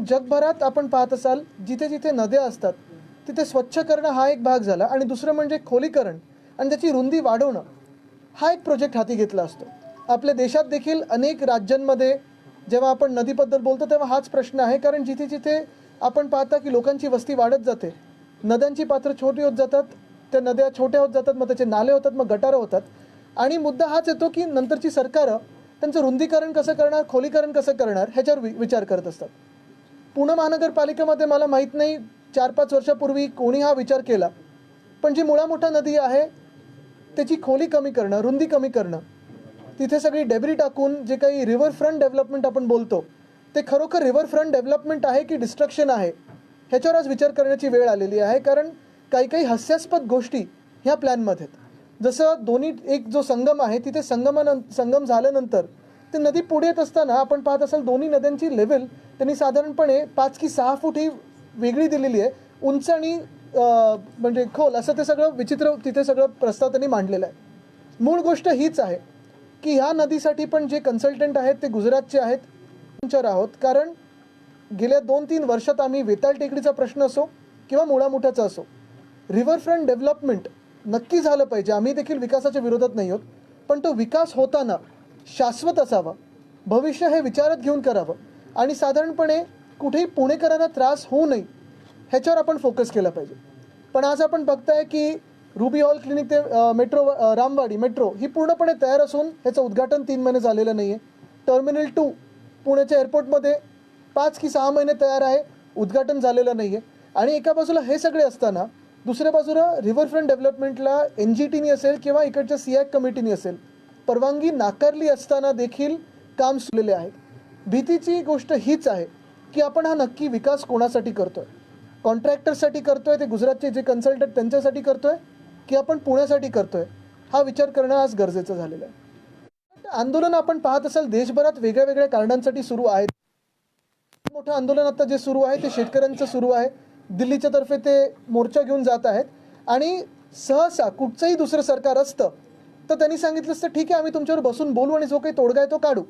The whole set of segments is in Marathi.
जगभरात आपण पाहत असाल जिथे जिथे नद्या असतात तिथे स्वच्छ करणं हा एक भाग झाला आणि दुसरं म्हणजे खोलीकरण आणि त्याची रुंदी वाढवणं हा एक प्रोजेक्ट हाती घेतला असतो. आपल्या देशात देखील अनेक राज्यांमध्ये जेव्हा आपण नदीबद्दल बोलतो तेव्हा हाच प्रश्न आहे. कारण जिथे जिथे आपण पाहता की लोकांची वस्ती वाढत जाते नद्यांची पात्र छोटी होत जातात त्या नद्या छोट्या होत जातात मग त्याचे नाले होतात मग गटारं होतात. आणि मुद्दा हाच येतो की नंतरची सरकारं त्यांचं रुंदीकरण कसं करणार खोलीकरण कसं करणार ह्याच्यावर वि विचार करत असतात. पुणे महानगरपालिकेमध्ये मला माहीत नाही चार पाच वर्षापूर्वी कोणी हा विचार केला. पण जी मुळामोठा नदी आहे त्याची खोली कमी करणं रुंदी कमी करणं तिथे सगळी डेबरी टाकून जे काही रिव्हर फ्रंट डेव्हलपमेंट आपण बोलतो ते खरोखर रिव्हर फ्रंट डेव्हलपमेंट आहे की डिस्ट्रक्शन आहे ह्याच्यावर आज विचार करण्याची वेळ आलेली आहे. कारण काही काही हास्यास्पद गोष्टी ह्या प्लॅनमध्ये आहेत जसं दोन्ही एक जो संगम आहे तिथे संगमान संगम झाल्यानंतर ते नदी पुढे येत असताना आपण पाहत असाल दोन्ही नद्यांची लेवल त्यांनी साधारणपणे पाच की सहा फूट ही वेगळी दिलेली आहे. उंच आणि म्हणजे खोल असं ते सगळं विचित्र तिथे सगळं प्रस्ताव त्यांनी मांडलेला आहे. मूळ गोष्ट हीच आहे की ह्या नदीसाठी पण जे कन्सल्टंट आहेत ते गुजरातचे आहेत पंचर आहोत. कारण गेल्या दोन तीन वर्षात आम्ही वेताळ टेकडीचा प्रश्न असो किंवा मुळामुठाचा असो रिव्हरफ्रंट डेव्हलपमेंट नक्की झालं पाहिजे. आम्ही देखील विकासाच्या विरोधात नाही आहोत. पण तो विकास होताना शाश्वत असावा. भविष्य हे विचारात घेऊन करावं. आणि साधारणपणे कुठेही पुणेकरांना त्रास होऊ नये ह्याच्यावर आपण फोकस केला पाहिजे. पण आज आपण बघताय की रुबी हॉल क्लिनिक ते मेट्रो रामवाडी मेट्रो ही पूर्णपणे तयार असून ह्याचं उद्घाटन तीन महिने झालेलं नाही आहे टर्मिनल टू पुण्याच्या एअरपोर्टमध्ये पाच की सहा महिने तयार आहे उद्घाटन झालेलं नाही आहे आणि एका बाजूला हे सगळे असताना दुसऱ्या बाजूला रिव्हरफ्रंट डेव्हलपमेंटला एन जी टीनी असेल किंवा इकडच्या सियाक कमिटीनी असेल परवानगी नाकारली असताना देखील काम सुरलेले आहे. भीतीची गोष्ट हीच आहे की आपण हा नक्की विकास कोणासाठी करतोय? कॉन्ट्रॅक्टरसाठी करतोय ते गुजरातचे जे कन्सल्टंट त्यांच्यासाठी करतोय की आपण पुण्यासाठी करतोय? हा विचार करणं आज गरजेचं झालेलं आहे. आंदोलन आपण पाहत असाल देशभरात वेगळ्या वेगळ्या कारणांसाठी सुरू आहेत. मोठं आंदोलन आता जे सुरू आहे ते शेतकऱ्यांचं सुरू आहे. दिल्लीच्या तर्फे ते मोर्चा घेऊन जात आहेत. आणि सहसा कुठचंही दुसरं सरकार असतं तर त्यांनी सांगितलं असतं ठीक आहे आम्ही तुमच्यावर बसून बोलू आणि जो काही तोडगा आहे तो काढू.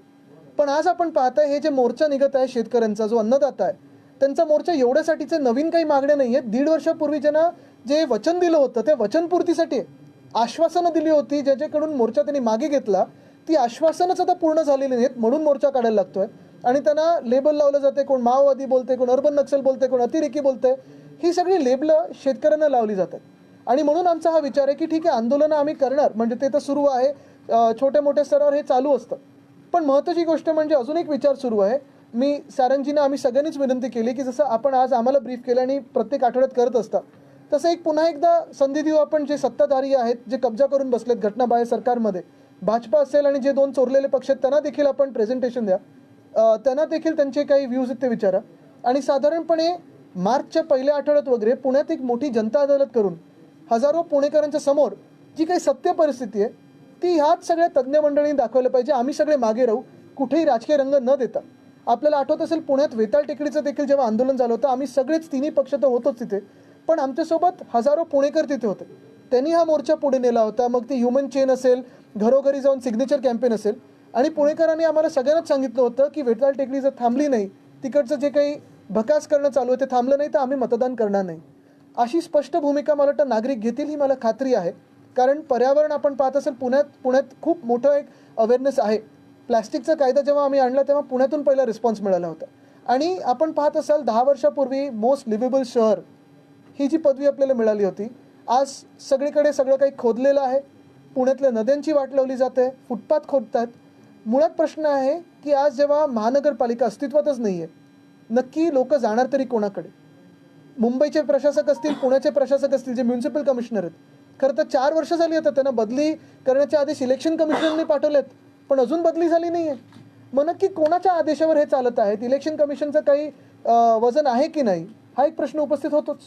पण आज आपण पाहताय हे जे मोर्चा निघत आहे शेतकऱ्यांचा जो अन्नदाता आहे त्यांचा मोर्चा एवढ्यासाठीचे नवीन काही मागण्या नाही आहेत दीड वर्षापूर्वी ज्यांना जे वचन दिलं होतं त्या वचनपूर्तीसाठी आश्वासनं दिली होती. ज्याच्याकडून मोर्चा त्यांनी मागे घेतला ती आश्वासनच आता पूर्ण झालेली नाहीत म्हणून मोर्चा काढायला लागतोय. आणि त्यांना लेबल लावलं जाते कोण माओवादी बोलते कोण अर्बन नक्षल बोलते कोण अतिरेकी बोलते ही सगळी लेबलं शेतकऱ्यांना लावली जातात. आणि म्हणून आमचा हा विचार आहे की ठीक आहे आंदोलनं आम्ही करणार म्हणजे ते तर सुरू आहे. छोट्या मोठ्या स्तरावर हे चालू असतं. पण महत्त्वाची गोष्ट म्हणजे अजून एक विचार सुरू आहे. मी सारंगजींना आम्ही सगळ्यांनीच विनंती केली की जसं आपण आज आम्हाला ब्रीफ केलं आणि प्रत्येक आठवड्यात करत असता तसं एक पुन्हा एकदा संधी देऊ आपण जे सत्ताधारी आहेत जे कब्जा करून बसलेत घटनाबाह्य सरकारमध्ये. भाजपा असेल आणि जे दोन चोरलेले पक्ष आहेत त्यांना देखील आपण प्रेझेंटेशन द्या. त्यांना देखील त्यांचे काही व्ह्यूज आहेत ते विचारा. आणि साधारणपणे मार्चच्या पहिल्या आठवड्यात वगैरे पुण्यात एक मोठी जनता अदालत करून हजारो पुणेकरांच्या समोर जी काही सत्य परिस्थिती आहे ती ह्याच सगळ्या तज्ज्ञ मंडळींनी दाखवलं पाहिजे. आम्ही सगळे मागे राहू. कुठेही राजकीय रंग न देता. आपल्याला आठवत असेल पुण्यात वेताळ टेकडीचं देखील जेव्हा आंदोलन झालं होतं आम्ही सगळेच तिन्ही पक्ष तर होतोच तिथे. पण आमच्यासोबत हजारो पुणेकर तिथे होते. त्यांनी हा मोर्चा पुढे नेला होता. मग ती ह्युमन चेन असेल घरोघरी जाऊन सिग्नेचर कॅम्पेन असेल. आणि पुणेकरांनी आम्हाला सगळ्यांनाच सांगितलं होतं की वेताळ टेकडी जर थांबली नाही तिकडचं जे काही भकास करणं चालू आहे ते थांबलं नाही तर आम्ही मतदान करणार नाही. अशी स्पष्ट भूमिका मला वाटतं नागरिक घेतील ही मला खात्री आहे. कारण पर्यावरण आपण पाहत असेल पुण्यात पुण्यात खूप मोठं एक अवेअरनेस आहे. प्लॅस्टिकचा कायदा जेव्हा आम्ही आणला तेव्हा पुण्यातून पहिला रिस्पॉन्स मिळाला होता. आणि आपण पाहत असाल दहा वर्षापूर्वी मोस्ट लिव्हेबल शहर ही जी पदवी आपल्याला मिळाली होती आज सगळीकडे सगळं काही खोदलेलं आहे. पुण्यातल्या नद्यांची वाट लावली जाते फुटपाथ खोदतात. मुळात प्रश्न आहे की आज जेव्हा महानगरपालिका अस्तित्वातच नाही आहे नक्की लोक जाणार तरी कोणाकडे? मुंबईचे प्रशासक असतील पुण्याचे प्रशासक असतील जे म्युन्सिपल कमिशनर आहेत खरं तर चार वर्ष झाली आता त्यांना बदली करण्याच्या आदेश इलेक्शन कमिशनने पाठवलेत पण अजून बदली झाली नाही आहे मग नक्की कोणाच्या आदेशावर हे चालत आहेत इलेक्शन कमिशनचं काही वजन आहे की नाही? हा एक प्रश्न उपस्थित होतोच.